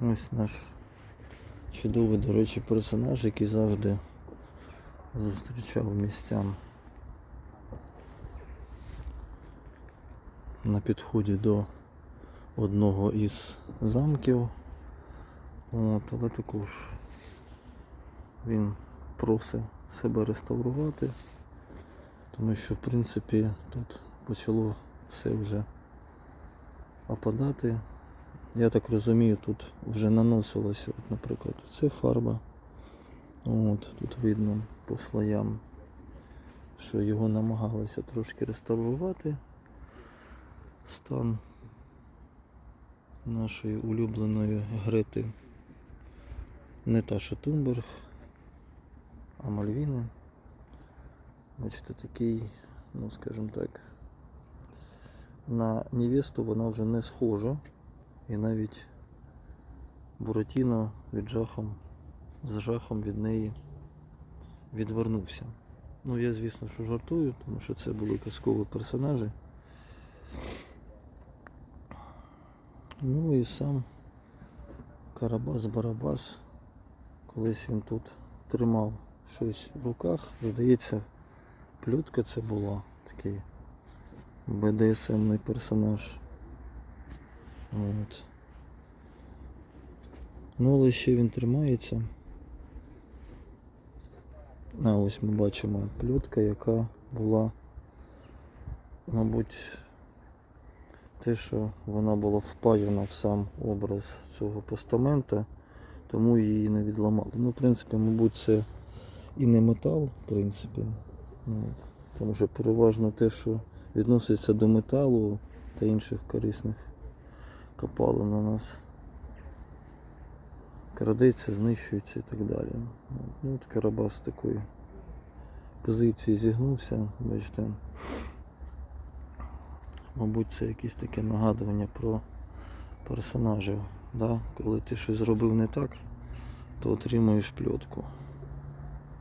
Ось наш чудовий, до речі, персонаж, який завжди зустрічав містян на підході до одного із замків. От, але також він просить себе реставрувати, тому що в принципі тут почало все вже опадати. Я так розумію, тут вже наносилося, от, наприклад, це фарба. От, тут видно по слоям, що його намагалися трошки реставрувати. Стан нашої улюбленої Грети. Не та що Тумберг, а Мальвіни. Бачите, такий, ну скажімо так, на невесту вона вже не схожа. І навіть Буратіно від жахом, з жахом від неї відвернувся. Ну я звісно що жартую, тому що це були казкові персонажі. Ну і сам Карабас-Барабас, колись він тут тримав щось в руках. Здається, плютка це була такий БДСМний персонаж. От. Ну, але ще він тримається. А ось ми бачимо плютка, яка була, мабуть, те, що вона була впаяна в сам образ цього постамента, тому її не відламали. Ну, в принципі, мабуть, це і не метал, в принципі. Тому що переважно те, що відноситься до металу та інших корисних копалин у нас крадеться, знищується і так далі. Ну, Карабас з такої позиції зігнувся, бачите. Мабуть, це якесь таке нагадування про персонажів. Да? Коли ти щось зробив не так, то отримуєш пльотку.